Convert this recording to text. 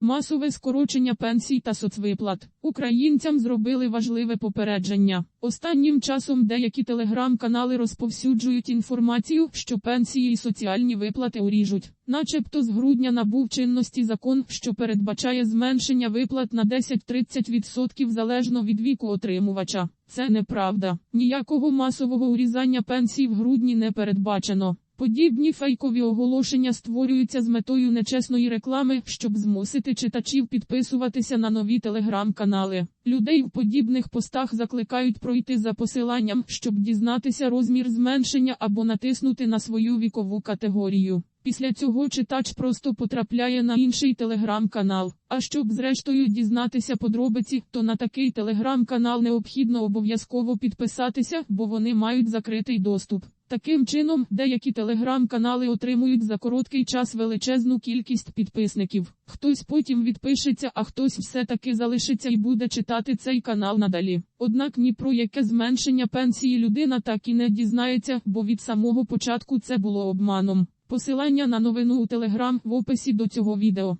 Масове скорочення пенсій та соцвиплат. Українцям зробили важливе попередження. Останнім часом деякі телеграм-канали розповсюджують інформацію, що пенсії і соціальні виплати уріжуть. Начебто з грудня набув чинності закон, що передбачає зменшення виплат на 10-30% залежно від віку отримувача. Це неправда. Ніякого масового урізання пенсій в грудні не передбачено. Подібні фейкові оголошення створюються з метою нечесної реклами, щоб змусити читачів підписуватися на нові телеграм-канали. Людей в подібних постах закликають пройти за посиланням, щоб дізнатися розмір зменшення або натиснути на свою вікову категорію. Після цього читач просто потрапляє на інший телеграм-канал. А щоб зрештою дізнатися подробиці, то на такий телеграм-канал необхідно обов'язково підписатися, бо вони мають закритий доступ. Таким чином, деякі телеграм-канали отримують за короткий час величезну кількість підписників. Хтось потім відпишеться, а хтось все-таки залишиться і буде читати цей канал надалі. Однак ні про яке зменшення пенсії людина так і не дізнається, бо від самого початку це було обманом. Посилання на новину у телеграм в описі до цього відео.